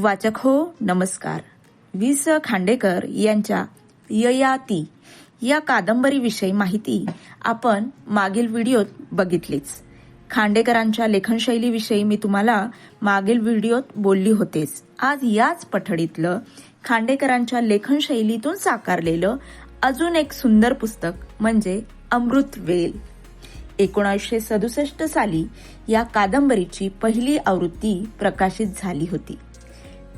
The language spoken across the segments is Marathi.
वाचक हो नमस्कार. वि स खांडेकर यांच्या ययाती या कादंबरीविषयी माहिती आपण मागील व्हिडिओत बघितलीच. खांडेकरांच्या लेखनशैलीविषयी मी तुम्हाला मागील व्हिडिओत बोलली होतेच. आज याच पठडीतलं खांडेकरांच्या लेखनशैलीतून साकारलेलं अजून एक सुंदर पुस्तक म्हणजे अमृत वेल. एकोणीसशे सदुसष्ट साली या कादंबरीची पहिली आवृत्ती प्रकाशित झाली होती.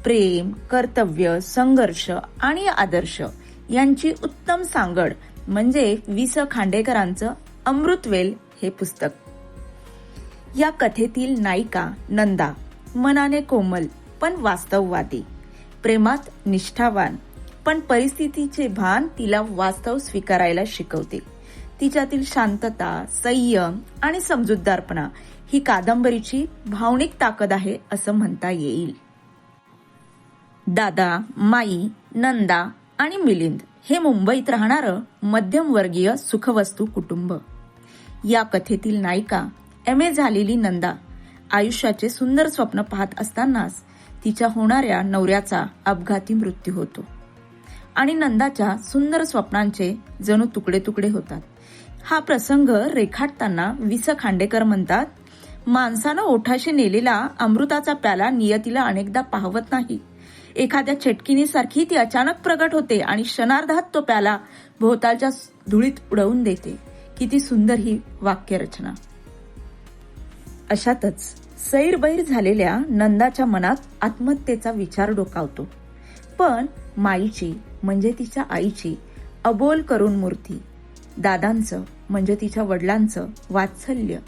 प्रेम कर्तव्य संघर्ष आणि आदर्श यांची उत्तम सांगड म्हणजे वि स खांडेकरांचं अमृतवेल हे पुस्तक. या कथेतील नायिका नंदा मनाने कोमल पण वास्तववादी प्रेमात निष्ठावान पण परिस्थितीचे भान तिला वास्तव स्वीकारायला शिकवते. तिच्यातील शांतता संयम आणि समजूतदारपणा ही कादंबरीची भावनिक ताकद आहे असं म्हणता येईल. दादा माई नंदा आणि मिलिंद हे मुंबईत राहणारं मध्यमवर्गीय सुखवस्तू कुटुंब. या कथेतील नायिका एम ए झालेली नंदा आयुष्याचे सुंदर स्वप्न पाहत असतानाच तिच्या होणाऱ्या नवऱ्याचा अपघाती मृत्यू होतो. आणि नंदाच्या सुंदर स्वप्नांचे जणू तुकडे तुकडे होतात. हा प्रसंग रेखाटताना विस खांडेकर म्हणतात माणसानं ओठाशी नेलेला अमृताचा प्याला नियतीला अनेकदा पाहवत नाही. एखाद्या छटकिनीसारखी ती अचानक प्रगट होते आणि क्षणार्धात तो प्याला भोवतालच्या धुळीत उडवून देते. किती सुंदर ही वाक्यरचना. अशातच सैरबैर झालेल्या नंदाच्या मनात आत्महत्येचा विचार डोकावतो. पण माईची म्हणजे तिच्या आईची अबोल करून मूर्ती दादांचं म्हणजे तिच्या वडिलांचं वात्सल्य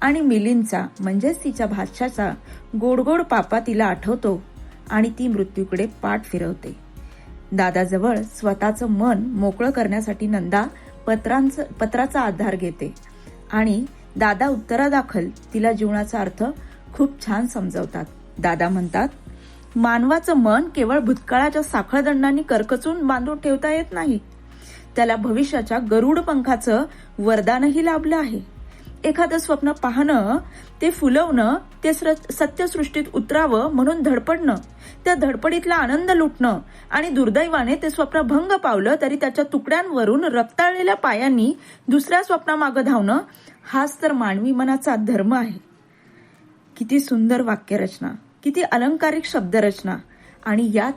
आणि मिलींचा म्हणजेच तिच्या भाच्याचा गोडगोड पापा तिला आठवतो आणि ती मृत्यूकडे पाठ फिरवते. दादाजवळ स्वतःचं मन मोकळं करण्यासाठी नंदा पत्रांचं पत्राचा आधार घेते आणि दादा उत्तरादाखल तिला जीवनाचा अर्थ खूप छान समजवतात. दादा म्हणतात मानवाचं मन केवळ भूतकाळाच्या साखळदंडांनी करकचून बांधून ठेवता येत नाही. त्याला भविष्याच्या गरुड पंखाचं वरदानही लाभलं आहे. एखादं स्वप्न पाहणं ते फुलवणं ते सत्यसृष्टीत उतरावं म्हणून धडपडणं त्या धडपडीतला आनंद लुटणं आणि दुर्दैवाने ते स्वप्न भंग पावलं तरी त्याच्या तुकड्यांवरून रक्ताळलेल्या पायांनी दुसऱ्या स्वप्नामागं धावणं हाच तर मानवी मनाचा धर्म आहे. किती सुंदर वाक्यरचना किती अलंकारिक शब्दरचना आणि यात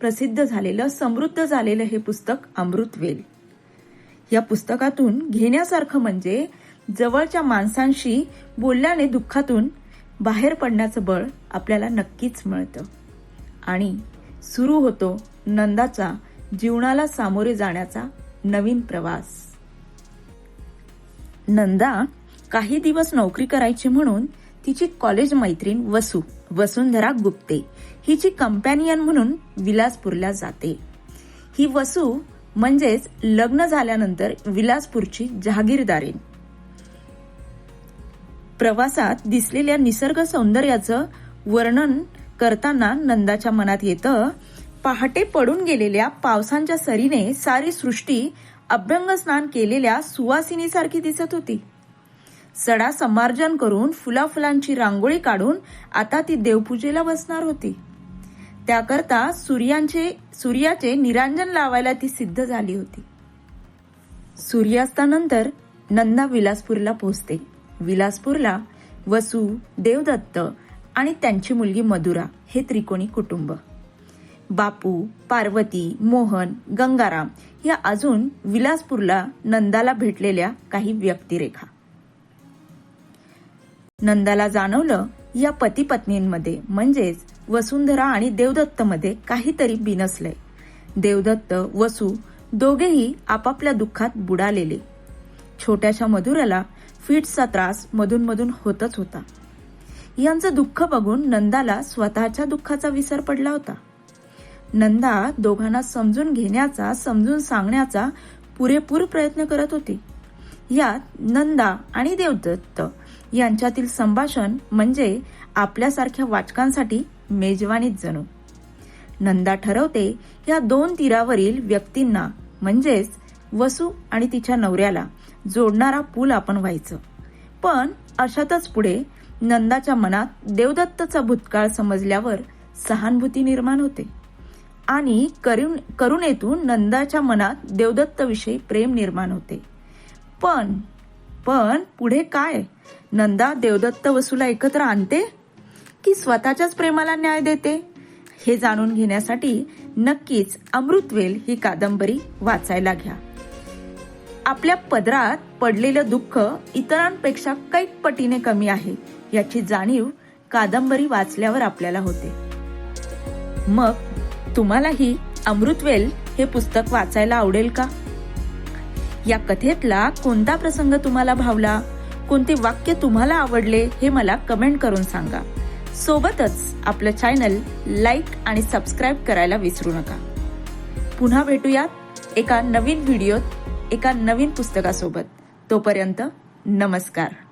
प्रसिद्ध झालेलं समृद्ध झालेलं हे पुस्तक अमृतवेल या पुस्तकातून घेण्यासारखं म्हणजे जवळच्या माणसांशी बोलल्याने दुःखातून बाहेर पडण्याचं बळ आपल्याला नक्कीच मिळतं. आणि सुरू होतो नंदाचा जीवनाला सामोरे जाण्याचा नवीन प्रवास. नंदा काही दिवस नोकरी करायची म्हणून तिची कॉलेज मैत्रीण वसू वसुंधरा गुप्ते हिची कंपॅनियन म्हणून विलासपूरला जाते. ही वसू म्हणजेच लग्न झाल्यानंतर विलासपूरची जहागीरदारीण. प्रवासात दिसलेल्या निसर्ग सौंदर्याचं वर्णन करताना नंदाच्या मनात येतं. पहाटे पडून गेलेल्या पावसांच्या सरीने सारी सृष्टी अभ्यंग स्नान केलेल्या सुवासिनीसारखी दिसत होती. सडा समार्जन करून फुलाफुलांची रांगोळी काढून आता ती देवपूजेला बसणार होती. त्याकरता सूर्यांचे सूर्याचे निरांजन लावायला ती सिद्ध झाली होती. सूर्यास्तानंतर नंदा विलासपूरला पोहोचते. विलासपूरला वसू देवदत्त आणि त्यांची मुलगी मधुरा हे त्रिकोणी कुटुंब. बापू पार्वती मोहन गंगाराम या अजून विलासपूरला नंदाला भेटलेल्या काही व्यक्तिरेखा. नंदाला जाणवलं या पती पत्नींमध्ये म्हणजेच वसुंधरा आणि देवदत्त मध्ये काहीतरी बिनसलंय. देवदत्त वसू दोघेही आपापल्या दुःखात बुडालेले. छोट्याशा मधुराला फिट्सचा त्रास मधून मधून होतच होता. यांचं दुःख बघून नंदाला स्वतःच्या दुःखाचा विसर पडला होता. नंदा दोघांना समजून घेण्याचा समजून सांगण्याचा पुरेपूर प्रयत्न करत होती. यात नंदा आणि देवदत्त यांच्यातील संभाषण म्हणजे आपल्यासारख्या वाचकांसाठी मेजवानीच जणू. नंदा ठरवते या दोन तीरावरील व्यक्तींना म्हणजेच वसू आणि तिच्या नवऱ्याला जोडणारा पूल आपण व्हायचं. पण अशातच पुढे नंदाच्या मनात देवदत्तचा भूतकाळ समजल्यावर सहानुभूती निर्माण होते. आणि करुण करुणेतून नंदाच्या मनात देवदत्तविषयी प्रेम निर्माण होते. पण पण पुढे काय? नंदा देवदत्त वसूला एकत्र आणते? की स्वतःच्याच प्रेमाला न्याय देते? हे जाणून घेण्यासाठी नक्कीच अमृतवेल ही कादंबरी वाचायला घ्या. आपल्या पदरात पडलेलं दुःख इतरांपेक्षा कैक पटीने कमी आहे याची जाणीव कादंबरी वाचल्यावर आपल्याला होते. मग तुम्हालाही अमृतवेल हे पुस्तक वाचायला आवडेल का? या कथेतला कोणता प्रसंग तुम्हाला भावला? कोणते वाक्य तुम्हाला आवडले हे मला कमेंट करून सांगा. सोबतच आपलं चॅनल लाईक आणि सबस्क्राईब करायला विसरू नका. पुन्हा भेटूयात एका नवीन व्हिडिओत. एका नवीन पुस्तकासोबत. तोपर्यंत नमस्कार.